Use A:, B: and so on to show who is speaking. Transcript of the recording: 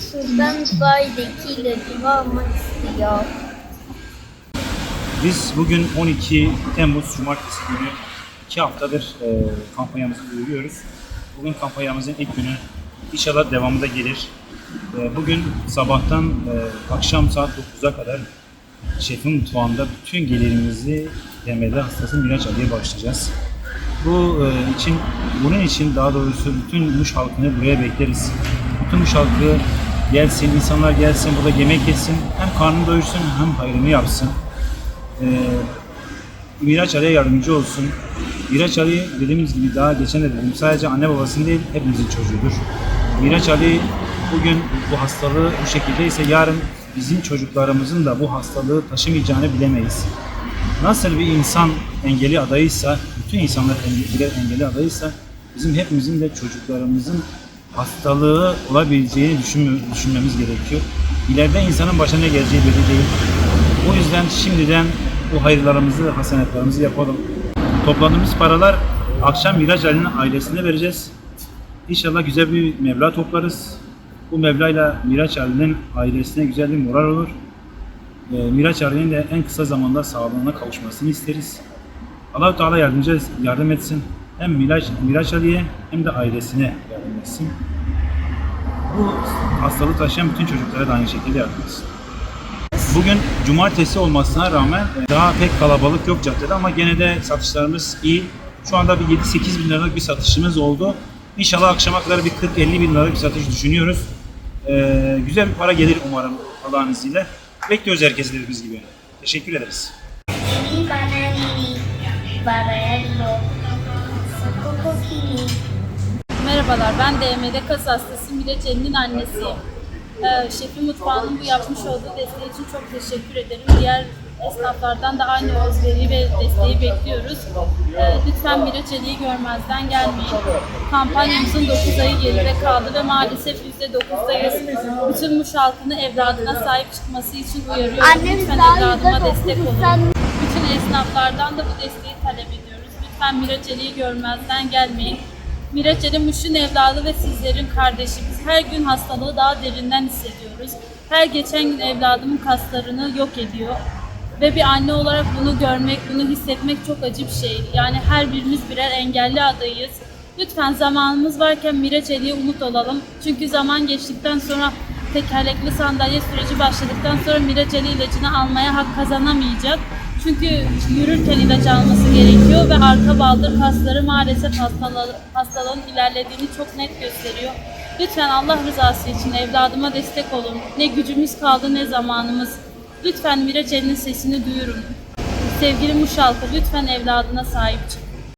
A: Sultan Bay'daki ilacımı almak istiyor.
B: Biz bugün 12 Temmuz Cumartesi günü iki haftadır e, kampanyamızı duyuruyoruz. Bugün kampanyamızın ilk günü. İnşallah devamı da gelir. E, bugün sabahtan e, akşam saat 9'a kadar şefin mutfağında bütün gelirimizi DMD hastası Miraç Ali'ye başlayacağız. Bu e, için, bunun için daha doğrusu bütün Muş halkını buraya bekleriz. Bütün Muş halkı gelsin, insanlar gelsin, burada yemek yesin. Hem karnını doyursun hem hayrını yapsın. Ee, Miraç Ali'ye yardımcı olsun. Miraç Ali dediğimiz gibi daha geçen de dedim sadece anne babasının değil hepimizin çocuğudur. Miraç Ali bugün bu hastalığı bu şekildeyse yarın bizim çocuklarımızın da bu hastalığı taşımayacağını bilemeyiz. Nasıl bir insan engelli adayıysa, bütün insanlar engelli, engelli adayıysa bizim hepimizin de çocuklarımızın hastalığı olabileceğini düşünme- düşünmemiz gerekiyor. İleride insanın başına ne geleceği belli değil. O yüzden şimdiden bu hayırlarımızı, hasenetlerimizi yapalım. Topladığımız paralar akşam Miraç Ali'nin ailesine vereceğiz. İnşallah güzel bir meblağ toplarız. Bu meblağla Miraç Ali'nin ailesine güzel bir moral olur. Ee, Miraç Ali'nin de en kısa zamanda sağlığına kavuşmasını isteriz. Allah-u Teala yardımcı yardım etsin. Hem Miraç, Miraç Ali'ye hem de ailesine yardım etsin. Bu hastalığı taşıyan bütün çocuklara da aynı şekilde yardım etsin. Bugün cumartesi olmasına rağmen e, daha pek kalabalık yok caddede ama gene de satışlarımız iyi. Şu anda bir 7-8 bin liralık bir satışımız oldu. İnşallah akşama kadar bir 40-50 bin liralık bir satış düşünüyoruz. Ee, güzel bir para gelir umarım Allah'ın izniyle. Bekliyoruz herkesi dediğimiz gibi. Teşekkür ederiz.
C: Merhabalar, ben DMD kas hastası Miraç Elin'in annesiyim. Ee, şefin mutfağının bu yapmış olduğu desteği için çok teşekkür ederim. Diğer esnaflardan da aynı özveriyi ve desteği bekliyoruz. Ee, lütfen Miraç Eli'yi görmezden gelmeyin. Kampanyamızın 9 ayı geride kaldı ve maalesef %9'dayız. Bütün Muş halkını evladına sahip çıkması için uyarıyorum. Lütfen evladıma destek olun. Bütün esnaflardan da bu desteği talep ediyoruz. Lütfen Miraç Ali'yi görmezden gelmeyin. Miraç Ali Muş'un evladı ve sizlerin kardeşi. Biz her gün hastalığı daha derinden hissediyoruz. Her geçen gün evladımın kaslarını yok ediyor. Ve bir anne olarak bunu görmek, bunu hissetmek çok acı bir şey. Yani her birimiz birer engelli adayız. Lütfen zamanımız varken Miraç Ali'ye umut olalım. Çünkü zaman geçtikten sonra tekerlekli sandalye süreci başladıktan sonra Miraç Ali ilacını almaya hak kazanamayacak. Çünkü yürürken ilaç alması gerekiyor ve arka baldır kasları maalesef hastalığı, hastalığın ilerlediğini çok net gösteriyor. Lütfen Allah rızası için evladıma destek olun. Ne gücümüz kaldı ne zamanımız. Lütfen Miraç Ali'nin sesini duyurun. Sevgili Muş halkı lütfen evladına sahip çıkın.